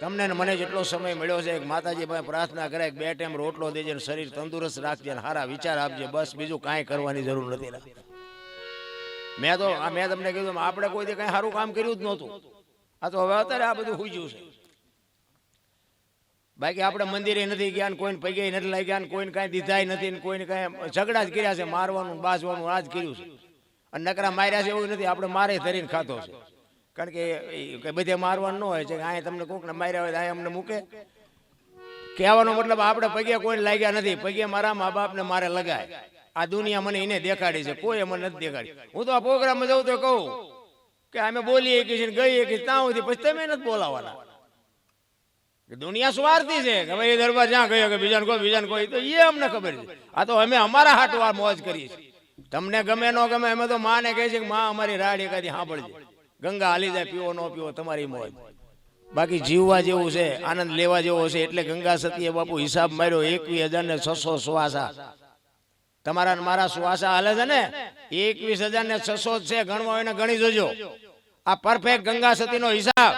તમને મને જેટલો સમય મળ્યો છે માતાજી પાસે પ્રાર્થના કરે બે ટાઈમ રોટલો દેજે શરીર તંદુરસ્ત રાખજે સારા વિચાર આપજે, બસ બીજું કાંઈ કરવાની જરૂર નથી મેં તો મેં તમને કીધું આપણે કોઈ કાંઈ સારું કામ કર્યું જ નહોતું. આ તો હવે અત્યારે આ બધું હુજ્યું છે. બાકી આપણે મંદિરે નથી ગયા ને કોઈને પગે નથી લાગ્યા ને કોઈને કાંઈ દીધાય નથી ને કોઈને કાંઈ ઝઘડા જ કર્યા છે, મારવાનું બાસવાનું આ જ કર્યું છે. અને નકરા માર્યા છે એવું નથી, આપણે મારે ધરીને ખાતો છે. કારણ કે બધે મારવાનું ન હોય છે. કે અહીંયા તમને કોકને માર્યા હોય અહીંયા અમને મૂકે. કહેવાનો મતલબ આપણે પગે કોઈને લાગ્યા નથી. પગે મારા મા બાપને મારે લગાય. આ દુનિયા મને એને દેખાડી છે. કોઈ મને નથી દેખાડી. હું તો આ પ્રોગ્રામમાં જઉં તો કહું કે અમે બોલીએ કે ગઈએ કે ત્યાં સુધી પછી તમે નથી બોલાવાના. દુનિયા સ્વાર્થી છે. કે ભાઈ દરબાર જ્યાં ગયો કે બીજાને કોઈ બીજાને કોઈ તો એ અમને ખબર છે. આ તો અમે અમારા હાટવા મોજ કરીએ છીએ. તમને ગમે ન ગમે અમે તો માને કહે છે કે માં અમારી રાડ એકાદી સાંભળજે. ગંગા હાલી જાય, પીવો ન પીવો, તમારી મોજ. બાકી જીવવા જેવું છે, આનંદ લેવા જેવો છે, એટલે ગંગા સતીએ બાપુ હિસાબ માર્યો, એકવીસ હજાર ને છસો સુવાસા. તમારા મારા શ્વાસા હાલે છે ને? એકવીસ હજાર ને છસો છે, ગણવા હોય ગણી જોજો. આ પરફેક્ટ ગંગા સતીનો હિસાબ.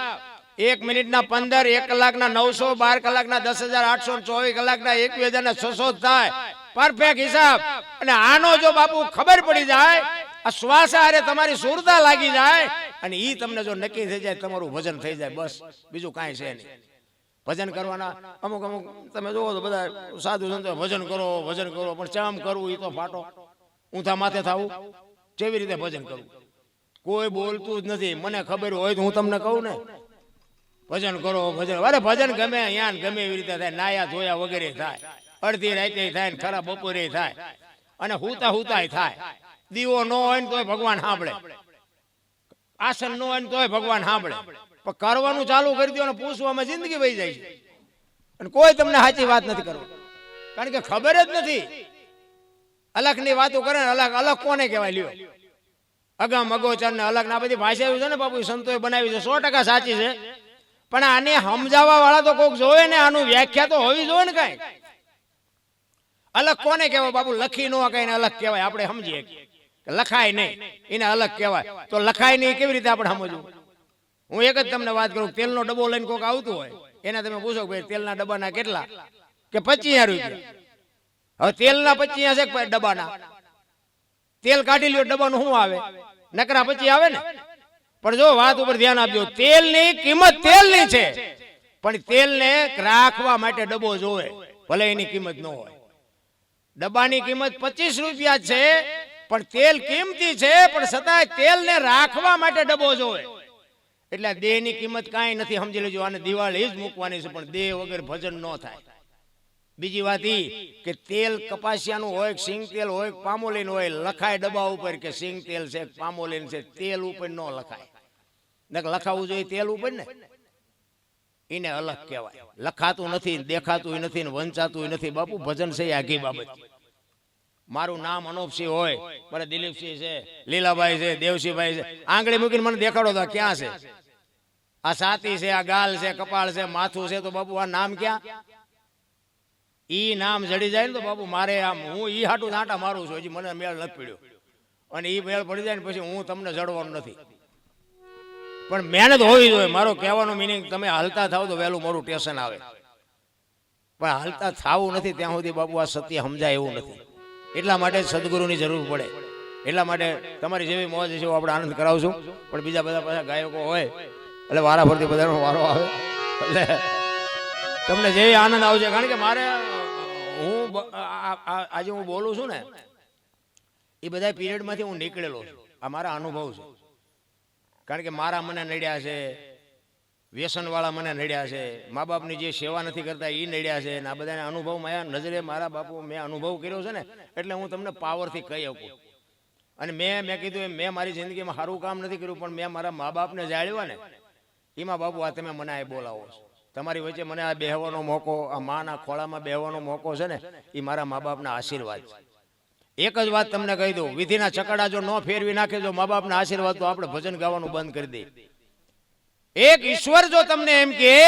એક મિનિટના પંદર, એક કલાકના નવસો, બાર કલાકના દસ હજાર, આઠસો ચોવીસ કલાકના એકવીસ હજાર ને છસો થાય. પરફેક્ટ હિસાબ. અને આનો જો બાપુ ખબર પડી જાય, આ શ્વાસ આરે તમારી સુરતા લાગી જાય અને એ તમને જો નક્કી થઈ જાય, તમારું ભજન થઈ જાય, બસ. બીજું કાંઈ છે નહીં. ભજન કરવાના અમુક અમુક, તમે જુઓ તો બધા સાધુ સંતો ભજન કરો ભજન કરો, પણ ચામ કરવું એ તો ફાટો. ઊંધા માથે થવું કેવી રીતે ભજન કરવું કોઈ બોલતું જ નથી. મને ખબર હોય તો હું તમને કહું ને. ભજન કરો, ભજન. અરે ભજન ગમે અહીંયા ગમે એવી રીતે થાય. નાયા ધોયા વગેરે થાય. અડધી રાતે થાય ને ખરા બપોરે થાય. અને હુતા હુતાય થાય. દીવો ન હોય ને તોય ભગવાન સાંભળે. આસન ન હોય તોય ભગવાન સાંભળે. પણ કરવાનું ચાલુ કરી દો અને પૂછવામાં જિંદગી વહી જાય છે. અને કોઈ તમને સાચી વાત નથી કરવું કારણ કે ખબર જ નથી. અલગની વાતો કરે ને અલગ અલગ કોને કહેવાય લ્યો? અગમ અગોચર ને અલગ ના બધી ભાષા છે ને બાપુ સંતોએ બનાવી છે. સો ટકા સાચી છે. પણ આને સમજાવવા વાળા તો કોઈક જોવે ને, આનું વ્યાખ્યા તો હોવી જોઈએ ને કઈ. અલગ કોને કહેવાય બાપુ? લખી નો કઈ અલગ કહેવાય. આપણે સમજીએ. લખાય નહીં. એને અલગ કહેવાય. તો લખાય નહીં, કેવી રીતે આપણે સમજવું? હું એક જ તમને વાત કરું, તેલનો ડબ્બો લઈને કોઈક આવતું હોય, એને તમે પૂછો ભાઈ, તેલના ડબ્બાના કેટલા? કે પચીસ રૂપિયા. હવે તેલના પચીસ છે ડબ્બાના? તેલ કાઢી લ્યો, ડબ્બાનું શું આવે? નકરા પછી આવે ને? પણ જો વાત ઉપર ધ્યાન આપજો, તેલની કિંમત તેલની છે. પણ તેલને રાખવા માટે ડબ્બો જોવે, ભલે એની કિંમત ન હોય. ડબ્બાની કિંમત પચીસ રૂપિયા છે પણ તેલ કિંમતી છે, પણ છતાંય તેલને રાખવા માટે ડબ્બો જોવે. એટલે દેહની કિંમત કાંઈ નથી, સમજી લેજો, આને દિવાળી જ મૂકવાની છે, પણ દેહ વગર ભજન ન થાય. બીજી વાત એ કે તેલ કપાસિયાનું હોય સિંગ તેલ હોય પામોલીન હોય, લખાય ડબ્બા ઉપર કે સિંગ તેલ છે પામોલીન છે, તેલ ઉપર ન લખાય. લખાવું જોઈએ તેલ ઉપર ને? એને અલગ કહેવાય. લખાતું નથી દેખાતું નથી વંચાતું નથી. બાપુ, ભજન છે આઘી બાબત. મારું નામ અનોપસિંહ હોય, મારે દિલીપસિંહ છે, લીલાભાઈ છે, દેવસિંહભાઈ છે. આંગળી મૂકીને મને દેખાડો તો ક્યાં છે? આ સાતી છે, આ ગાલ છે, કપાળ છે, માથું છે, તો બાપુ, આ નામ ક્યાં? ઈ નામ જડી જાય ને તો બાપુ, મારે આમ, હું ઈ હાટું નાટા મારું છું, હજી મને મેળ નથી પીડ્યો. અને ઈ મેળ પડી જાય ને પછી હું તમને જડવાનું નથી. પણ મહેનત હોવી જોઈએ, મારો કહેવાનો મિનિંગ તમે હાલતા થાવ તો વહેલું મારું ટેશન આવે. પણ હાલતા થાવું નથી, ત્યાં સુધી બાપુ, આ સત્ય સમજાય એવું નથી. એટલા માટે સદગુરુની જરૂર પડે. એટલા માટે તમારી જેવી મોજ છે આપણે આનંદ કરાવશું. પણ બીજા બધા બધા ગાયકો હોય, એટલે વારા ફરતી બધાનો વારો આવે. એટલે તમને જેવી આનંદ આવશે. કારણ કે મારે, હું આજે હું બોલું છું ને, એ બધા પિરિયડમાંથી હું નીકળેલો છું. આ મારા અનુભવ છે. કારણ કે મારા મને નડ્યા છે. વ્યસનવાળા મને નડ્યા છે. મા બાપની જે સેવા નથી કરતા એ નડ્યા છે. અને આ બધાને અનુભવ માયા નજરે મારા બાપુ મેં અનુભવ કર્યો છે ને, એટલે હું તમને પાવરથી કહી શકું. અને મેં મેં કીધું એમ, મેં મારી જિંદગીમાં સારું કામ નથી કર્યું, પણ મેં મારા મા બાપને જાળવ્યા ને એમાં બાપુ આ તમે મને આ બોલાવો છો. તમારી વચ્ચે મને આ બેહવાનો મોકો, આ માના ખોળામાં બેહવાનો મોકો છે ને એ મારા મા બાપના આશીર્વાદ એક જ વાત તમને કહી દઉં, વિધિના ચકડા જો ન ફેરવી નાખે, જો મા બાપના આશીર્વાદ તો આપણે ભજન ગાવાનું બંધ કરી દઈએ એક ઈશ્વર જો તમને એમ કહે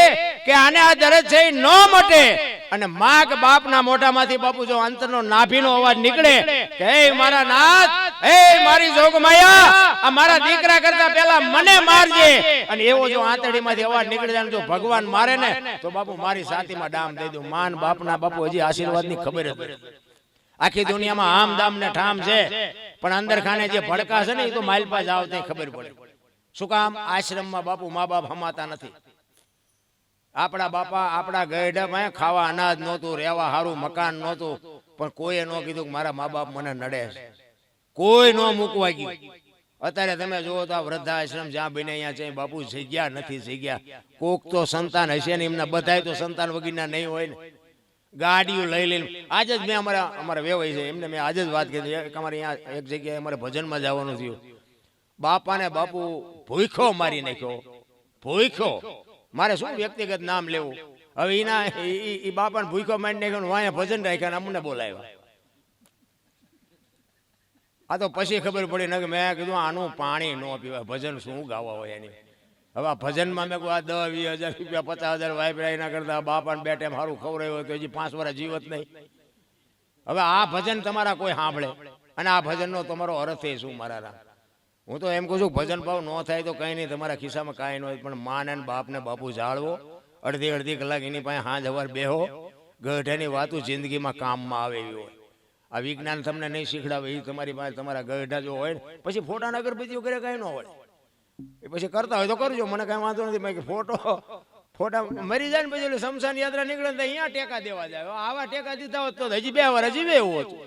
કે આને આ દરજ છે ન મટે અને માં કે બાપના મોઢામાંથી બાપુ જો અંતરનો નાભીનો અવાજ નીકળે કે મારા નાથ, હે મારી જોગમાયા, આ મારા દીકરા કરતા પહેલા મને મારજે. અને એવો જો આંતરડીમાંથી અવાજ નીકળે જાય જો ભગવાન મારે ને, તો બાપુ મારી સાતીમાં ડામ દઈ દઉં. માન બાપના બાપુ હજી આશીર્વાદની ખબર જ આખી દુનિયામાં આમ દામ ને ઠામ છે, પણ અંદર ખાને જે ભડકા છે ને, એ તો માઇલ પાસે તે ખબર પડે. શું કામ? આશ્રમમાં બાપુ મા બાપ હમાતા નથી. આપણા બાપા આપણા ગયઢા ખાવા અનાજ નહોતું, રહેવા સારું મકાન નહોતું, પણ કોઈએ ન કીધું કે મારા મા બાપ મને નડે છે. કોઈ ન મૂકવા ગયું. અત્યારે તમે જુઓ તો આ વૃદ્ધાશ્રમ જ્યાં બને અહીંયા છે, બાપુ જગ્યા નથી જગ્યા. કોક તો સંતાન હશે ને એમના બધાય તો સંતાન વગરના નહીં હોય ને. ગાડીઓ લઈ લઈને. આજે જ મેં અમારા અમારા વેવાય છે, એમને મેં આજે જ વાત કરી. અમારે અહીંયા એક જગ્યાએ અમારે ભજનમાં જવાનું થયું. બાપાને બાપુ ભૂખ્યો મારી નાખ્યો. ભૂખ્યો. મારે શું વ્યક્તિગત નામ લેવું? હવે એના એ બાપાને ભૂખ્યો મારી નાખ્યો વાંયા ભજન રાખ્યા અમને બોલાવ્યા. આ તો પછી ખબર પડી ને મેં કીધું આનું પાણી ન પીવાય, ભજન શું ગાવા હોય એની. હવે આ ભજનમાં મેં કહું આ દસ, વીસ હજાર રૂપિયા, પચાસ હજાર વાપરાય એના કરતા બાપાને બે ટાઈમ સારું ખવડાવ્યું હોય તો હજી પાંચ વર્ષ જીવત નહીં. હવે આ ભજન તમારા કોઈ સાંભળે, અને આ ભજનનો તમારો અર્થ એ શું મારા? હું તો એમ કહું છું, ભજન ભાવ ન થાય તો કંઈ નહીં, તમારા ખિસ્સામાં કાંઈ ન હોય, પણ માને ને બાપને બાપુ જાળવો. અડધી અડધી કલાક એની પાસે હાંજ હવાર બેહો, ગઢાની વાતો જિંદગીમાં કામમાં આવે એવી હોય. આ વિજ્ઞાન તમને નહીં શીખડાવે એ તમારી પાસે તમારા ગઢા જો હોય પછી ફોટા અગરબત્તીઓ કરે કાંઈ ન હોય. એ પછી કરતા હોય તો કરજો, મને કાંઈ વાંધો નથી બાકી ફોટો, ફોટા મરી જાય ને પછી ઓલી શમશાન યાત્રા નીકળે તો અહીંયા ટેકા દેવા જાય. આવા ટેકા દીધા હોત તો હજી બે વાર, હજી બે એવું હતું.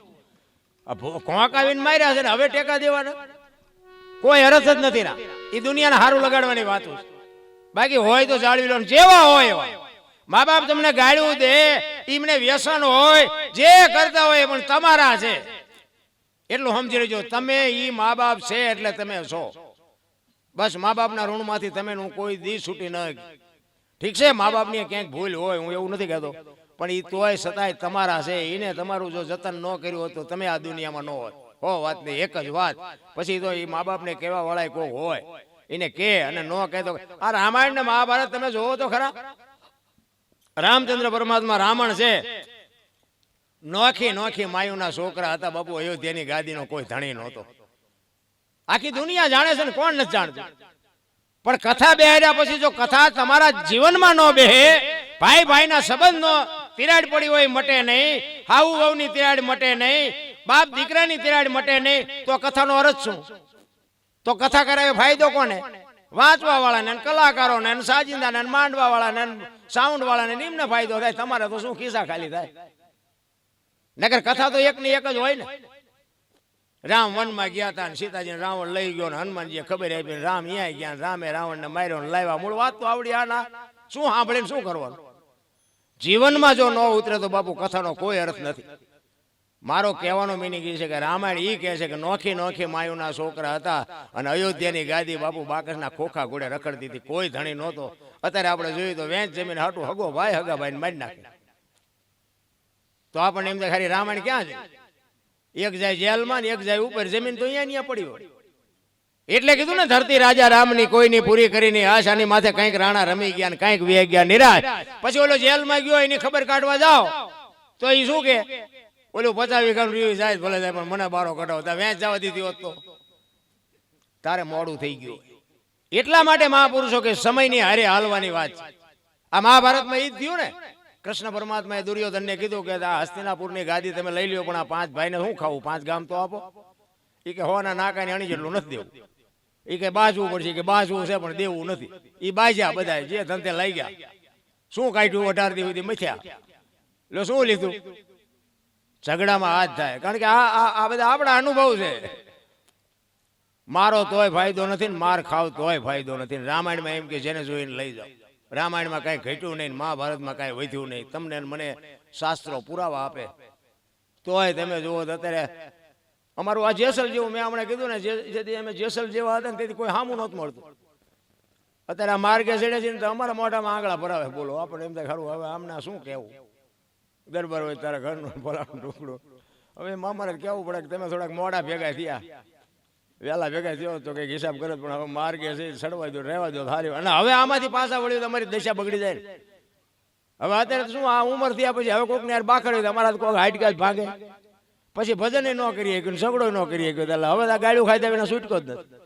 કોંક આવીને માર્યા છે ને, હવે ટેકા દેવાના. કોઈ અરસ જ નથી ના એ દુનિયાને સારું લગાડવાની વાત છે. બાકી હોય તો જાળવી લો જેવા હોય એવા. મા બાપ તમને ગાળ્યું દે એમને વ્યસન હોય, જે કરતા હોય પણ તમારા છે. એટલું સમજી લેજો, તમે ઈ મા બાપ છે એટલે તમે છો. બસ મા બાપના ઋણમાંથી તમે હું કોઈ દી છૂટી ન ઠીક છે મા બાપની ક્યાંક ભૂલ હોય, હું એવું નથી કહેતો. પણ એ તોય છતાંય તમારા છે એને તમારું જો જતન ન કર્યું હોત તો તમે આ દુનિયામાં ન હોત. હો વાત નહીં એક જ વાત. પછી તો એ મા બાપને કહેવા વાળા કોઈ હોય. એને કે અને ન કહે તો આ રામાયણ ને મહાભારત તમે જોવો તો ખરા. રામચંદ્ર પરમાત્મા રામણ છે. નોખી નોખી માયુના છોકરા હતા બાપુ, અયોધ્યાની ગાદીનો કોઈ ધણી નહોતો. આખી દુનિયા જાણે છે ને કોણ નથી જાણતું. પણ કથા બેહાડ્યા પછી જો કથા તમારા જીવનમાં ન બેહે ભાઈ ભાઈના સંબંધનો તિરાડ પડી હોય મટે નહીં હાઉ વહુની તિરાડ મટે નહીં બાપ દીકરાની તિરાડ મટે નહીં, તો કથાનો અર્થ શું? તો કથા કરાવે ફાયદો કોને? વાંચવા વાળાને કલાકારોને સાજિંદાને માંડવા વાળાને સાઉન્ડ વાળાને નિમ્ન ફાયદો થાય, તમારે તો શું ખિસ્સા ખાલી થાય? નગર કથા તો એક ની એક જ હોય ને. રામ વનમાં ગયા હતા ને સીતાજીને રાવણ લઈ ગયો ને હનુમાનજીએ ખબર આપી રામ અહીંયા ગયા રામે રાવણને માર્યો ને લાવ્યા. મૂળ વાત તો આવડી આ ના શું સાંભળીને શું કરવાનું? જીવનમાં જો ન ઉતરે તો બાપુ કથાનો કોઈ અર્થ નથી. મારો કહેવાનો મિનિંગ એ છે કે રામાયણ એ કહે છે કે નોખી નોખી માયુના છોકરા હતા અને અયોધ્યાની ગાદી બાપુ બાકસના ખોખા ઘોડે રખડતી હતી. કોઈ ધણી નહોતો. અત્યારે આપણે જોયું તો વેંચ જમીન હાટું હગો ભાઈ હગા ભાઈ મારી નાખે. તો આપણને એમ થાય ખાલી રામાયણ ક્યાં છે? એક જાય જેલમાં એક જાય ઉપર. જમીન તો અહીંયા અહીંયા પડી એટલે કીધું ને, ધરતી રાજા રામની કોઈની પૂરી કરીને આશાની માથે કંઈક રાણા રમી ગયા ને કંઈક વે ગયા નિરાશ. પછી ઓલો જેલમાં ગયો, એની ખબર કાઢવા જાઓ. તો એ શું કે? ઓલું પચાસ વીઘાનું રહ્યું જાય ભલે જાય પણ મને બારો કઢાવતા વેચ જવા દીધી હોત તો. તારે મોડું થઈ ગયું. એટલા માટે મહાપુરુષો કે સમયની હારે હાલવાની વાત છે. આ મહાભારતમાં એ જ થયું ને. કૃષ્ણ પરમાત્માએ દુર્યોધનને કીધું કે આ હસ્તિનાપુરની ગાદી તમે લઈ લ્યો, પણ આ પાંચ ભાઈને શું ખાવું પાંચ ગામ તો આપો. એ કે હોવાના નાકાની અણી જેટલું નથી દેવું. એ કે બાજવું પડશે કે બાજવું છે, પણ દેવું નથી. એ બાજ્યા બધા જે ધંધે લઈ ગયા શું કાઢ્યું અઢાર દિવસથી? મથ્યા. એટલે શું લીધું? ઝઘડામાં હાથ થાય. કારણ કે આ આ બધા આપણા અનુભવ છે. મારો તોય ફાયદો નથી ને માર ખાવ તોય ફાયદો નથી. રામાયણમાં એમ કે જેને જોઈને લઈ જાઓ. રામાયણમાં કાંઈ ઘટ્યું નહીં મહાભારતમાં કાંઈ વધ્યું નહીં. તમને મને શાસ્ત્રો પુરાવા આપે. તોય તમે જુઓ તો અત્યારે અમારું આ જેસલ જેવું મેં હમણાં કીધું ને જેથી અમે જેસલ જેવા હતા ને તેથી કોઈ સામું નહોતું મળતું. અત્યારે આ માર્ગે ચડે છે ને તો અમારા મોઢામાં આંગળા ભરાવે. બોલો, આપણે એમ થાય ખરું હવે આમના શું કહેવું? દરબાર હોય તારા ઘરનું ફલાણું ટુકડું હવે મામાને કહેવું પડે કે તમે થોડાક મોડા ભેગા થયા. વહેલા ભેગા થયો તો કંઈક હિસાબ કરે પણ હવે માર્ગે છે સડવા દો, રહેવા દો સારી અને હવે આમાંથી પાછા વળ્યું તો અમારી દશા બગડી જાય. હવે અત્યારે શું આ ઉંમર થયા પછી હવે કોઈક ને યાર બાખડ અમારા કોઈક હાઈટકા જ ભાગે. પછી ભજન ન કરીએ કે સગડો ન કરીએ કે એટલે હવે આ ગાડું ખાઈ દેવીને છૂટકો જ નથી.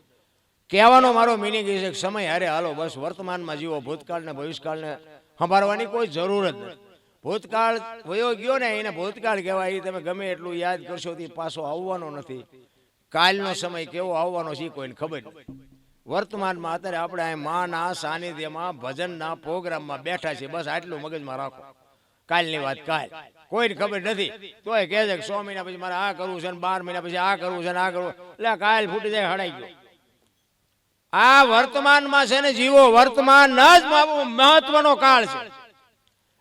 કહેવાનો મારો મિનિંગ એ છે કે સમય હારે હાલો, બસ વર્તમાનમાં જીવો, ભૂતકાળને, ભવિષ્યકાળને સંભાળવાની કોઈ જરૂર જ નથી. ભૂતકાળ વયો ગયો ને એને ભૂતકાળ કહેવાય એ તમે ગમે એટલું યાદ કરશો તે પાછો આવવાનો નથી. કાલનો સમય કેવો આવવાનો છે કોઈને ખબર વર્તમાનમાં અત્યારે આપણે અહીં માના સાનિધ્યમાં ભજનના પ્રોગ્રામમાં બેઠા છીએ, બસ આટલું મગજમાં રાખો. કાલની વાત કાલ. કોઈને ખબર નથી. તોય કહે છે સો મહિના પછી મારે આ કરવું છે ને બાર મહિના પછી આ કરવું છે ને આ કરવું એટલે કાલ ફૂટી જાય હડાઈ ગયો. આ વર્તમાનમાં છે ને જીવો વર્તમાન જ મહત્વનો કાળ છે.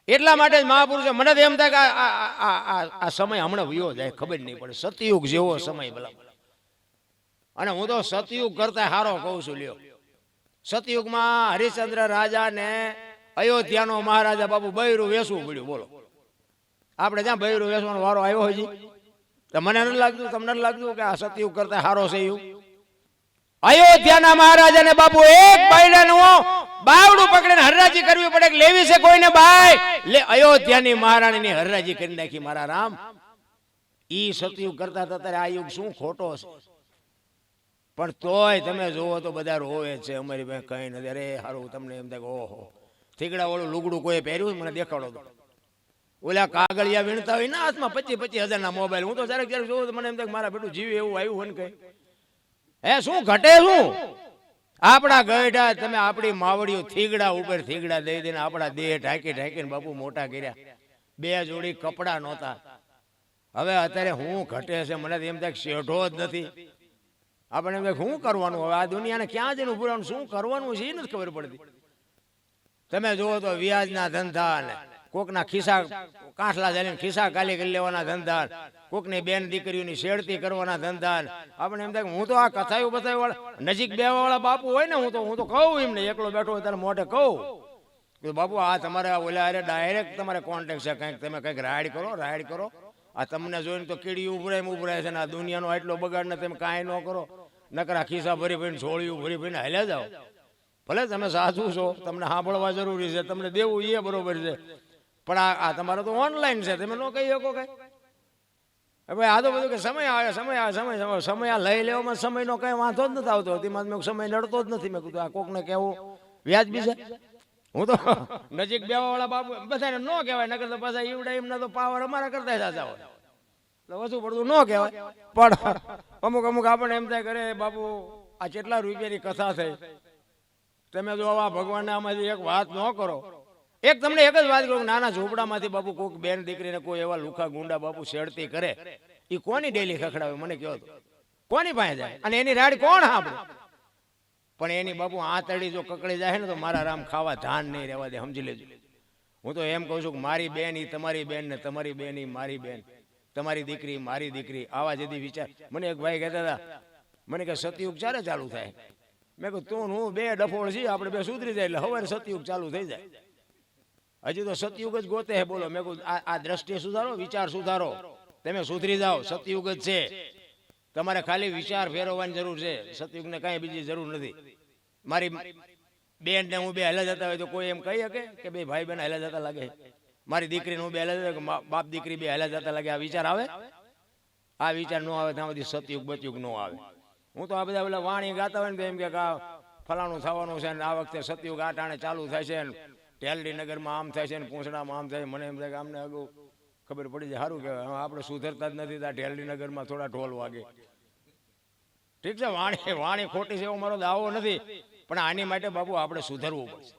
એટલા માટે જ મહાપુરુષો મને તો એમ થાય કે આ- સમય હમણાં વયો જાય, ખબર નહીં પડે. સતયુગ જેવો સમય ભલા. અને હું તો સતયુગ કરતા હારો કહું છું, લ્યો. સતયુગમાં રાજા ને અયોધ્યાનો મહારાજા બાપુ બૈરું વેસવું પડ્યું, બોલો. આપણે ત્યાં બૈરું વેસવાનો વારો આવ્યો હજી તો મને નથી લાગતું, તમને નથી લાગતું કે આ સતયુગ કરતા હારો છે એવું? અયોધ્યાના મહારાજાને બાપુ એક બાયડાનું બાવડું પકડીને હરરાજી કરવી પડે લેવી છે કોઈને બાય? લે, અયોધ્યાની મહારાણીની હરરાજી કરી નાખી મારા રામ. ઈ સતયુગ કરતા હતા ત્યારે આ યુગ શું ખોટો છે? પણ તોય તમે જોવો તો બધા રોવે છે, અમારી પાસે કઈ નથી. અરે, હારું, તમને એમ થાય ઓહો. ઠીકડા વાળું લુગડું કોઈ પહેર્યું મને દેખાડો તો. ઓલા કાગળિયા વીણતા હોય ના હાથમાં પચીસ પચીસ હજાર ના મોબાઈલ. હું તો ક્યારેક જરાક જોઉં મને એમ થાય મારા બેટું જીવ એવું આવ્યું હોય ને કઈ. હે, શું ઘટે શું? આપણા ગયઢા તમે આપણી માવડીઓ થીગડા ઉપર થીગડા દઈ દઈને આપણા દેહ ઢાંકી ઢાંકીને બાપુ મોટા કર્યા. બે જોડી કપડા નહોતા. હવે અત્યારે હું ઘટે છે, મને એમ થાય શેઢો જ નથી. આપણે એમ શું કરવાનું? હવે આ દુનિયાને ક્યાં જઈને ઉભું શું કરવાનું છે? એ નથી ખબર પડતી. તમે જુઓ તો વ્યાજના ધંધા ને કોકના ખિસ્સા કાંઠલા ચાલીને ખિસ્સા ખાલી કરી લેવાના ધંધા કોકની બેન દીકરીઓની શેડતી કરવાના ધંધા આપણે એમ થાય હું તો આ કથાયું બતાવ્યું વાળા નજીક બેવા વાળા બાપુ હોય ને હું તો હું તો કહું એમને એકલો બેઠો હોય ત્યારે મોઢે કહું. કે બાપુ, આ તમારે ઓલા અરે ડાયરેક્ટ તમારે કોન્ટેક્ટ છે. કંઈક તમે કંઈક રાઈડ કરો રાઈડ કરો. આ તમને જોઈને તો કીડી ઉભરાય ઉભરાય છે ને આ દુનિયાનો આટલો બગાડ ને તમે કાંઈ ન કરો. નકરા ખિસ્સા ભરી ભરીને છોડી ભરી ભરીને હાલ્યા જાઓ. ભલે તમે સાચું છો, તમને સાંભળવા જરૂરી છે, તમને દેવું એ બરોબર છે. પણ આ આ તમારો તો ઓનલાઈન છે, તમે ન કહી શકો કઈ. હવે આ તો બધું કે સમય આવે સમય આવે, સમય સમય આ લઈ લેવામાં સમયનો કઈ વાંધો જ નથી આવતો. તેમાં મેં સમય નડતો જ નથી. મેં કીધું, આ કોકને કેવું વ્યાજબી છે. હું તો નજીક બેવા વાળા બાપુ, બધાને ન કહેવાય, નકર તો પાછા ઈવડા એમના તો પાવર અમારા કરતા સાચા હોય. એટલે ઓછું પડતું ન કહેવાય. પણ અમુક અમુક આપણને એમ થાય કરે બાપુ, આ કેટલા રૂપિયાની કથા થઈ? તમે જો આ ભગવાનને આમાંથી એક વાત ન કરો. એક તમને એક જ વાત કહું કે નાના ઝૂંપડામાંથી બાપુ કોઈક બેન દીકરીને કોઈ એવા લુખા ગુંડા બાપુ શેડતી કરે એ કોની ડેલી ખખડાવે મને કહો તો? કોની પાસે જાય? અને એની રાડ કોણ હા પણ એની બાપુ આ તળી જો કકડી જાય ને તો મારા રામ ખાવા ધાન નહીં રહેવા દે, સમજી લેજો. હું તો એમ કહું છું કે મારી બેન એ તમારી બેન ને તમારી બેન એ મારી બેન. તમારી દીકરી મારી દીકરી. આવા જદી વિચાર. મને એક ભાઈ કહેતા હતા, મને કે સતયુગ ચારે ચાલુ થાય? મેં કહ્યું, તું હું બે ડફોળ છીએ, આપણે બે સુધરી જાય એટલે હવે સતયુગ ચાલુ થઈ જાય. હજી તો સતયુગ જ ગોતે હે, બોલો. મેં કહું આ દ્રષ્ટિએ સુધારો, વિચાર સુધારો. તમે સુધરી જાઓ, સતયુગ જ છે. તમારે ખાલી વિચાર ફેરવવાની જરૂર છે. સતયુગને કાંઈ બીજી જરૂર નથી. મારી બેન ને હું બે હેલા જતા હોય તો કોઈ એમ કહી શકે કે બે ભાઈ બેન હેલા જતા લાગે? મારી દીકરીને હું બે હેલા જતા બાપ દીકરી બે હેલા જતા લાગે? આ વિચાર આવે? આ વિચાર ન આવે, ત્યાં બધી સતયુગ બતયુગ ન આવે. હું તો આ બધા પેલા વાણી ગાતા હોય ને એમ કે ફલાણું થવાનું છે ને આ વખતે સતયુગ ટાણે ચાલુ થાય છે ને ટેલડી નગરમાં આમ થાય છે ને પૂંછડામાં આમ થાય. મને એમ થાય કે આમને અગાઉ ખબર પડી જાય. સારું કહેવાય હવે આપણે સુધરતા જ નથી ત્યાં ટેલડીનગરમાં ટેલડી નગરમાં થોડા ઢોલ વાગે. ઠીક છે, વાણી વાણી ખોટી છે એવો મારો દાવો નથી. પણ આની માટે બાબુ આપણે સુધરવું પડશે.